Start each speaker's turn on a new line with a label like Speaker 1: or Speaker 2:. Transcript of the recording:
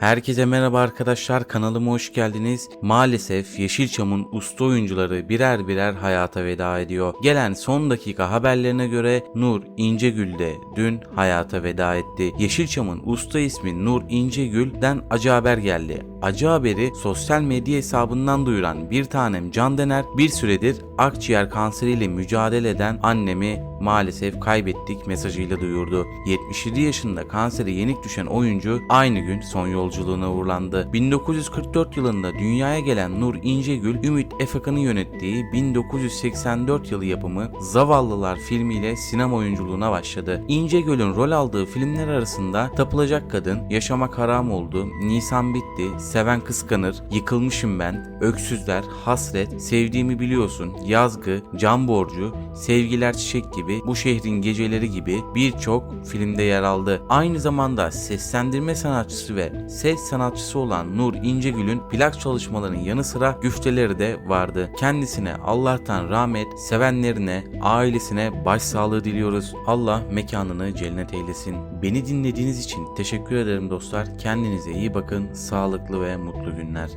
Speaker 1: Herkese merhaba arkadaşlar kanalıma hoş geldiniz. Maalesef Yeşilçam'ın usta oyuncuları birer birer hayata veda ediyor. Gelen son dakika haberlerine göre Nur İncegül de dün hayata veda etti. Yeşilçam'ın usta ismi Nur İncegül'den acı haber geldi. Acı haberi sosyal medya hesabından duyuran bir tanem Can Dener bir süredir akciğer kanseriyle mücadele eden annemi maalesef kaybettik mesajıyla duyurdu. 77 yaşında kansere yenik düşen oyuncu aynı gün son yolculuğuna uğurlandı. 1944 yılında dünyaya gelen Nur İncegül, Ümit Efekan'ın yönettiği 1984 yılı yapımı Zavallılar filmiyle sinema oyunculuğuna başladı. İncegül'ün rol aldığı filmler arasında Tapılacak Kadın, Yaşamak Haram Oldu, Nisan Bitti, Seven Kıskanır, Yıkılmışım Ben, Öksüzler, Hasret, Sevdiğimi Biliyorsun, Yazgı, Can Borcu, Sevgiler Çiçek gibi, Bu Şehrin Geceleri gibi birçok filmde yer aldı. Aynı zamanda seslendirme sanatçısı ve ses sanatçısı olan Nur İncegül'ün plak çalışmalarının yanı sıra güfteleri de vardı. Kendisine Allah'tan rahmet, sevenlerine, ailesine başsağlığı diliyoruz. Allah mekanını cennet eylesin. Beni dinlediğiniz için teşekkür ederim dostlar. Kendinize iyi bakın. Sağlıklı ve mutlu günler.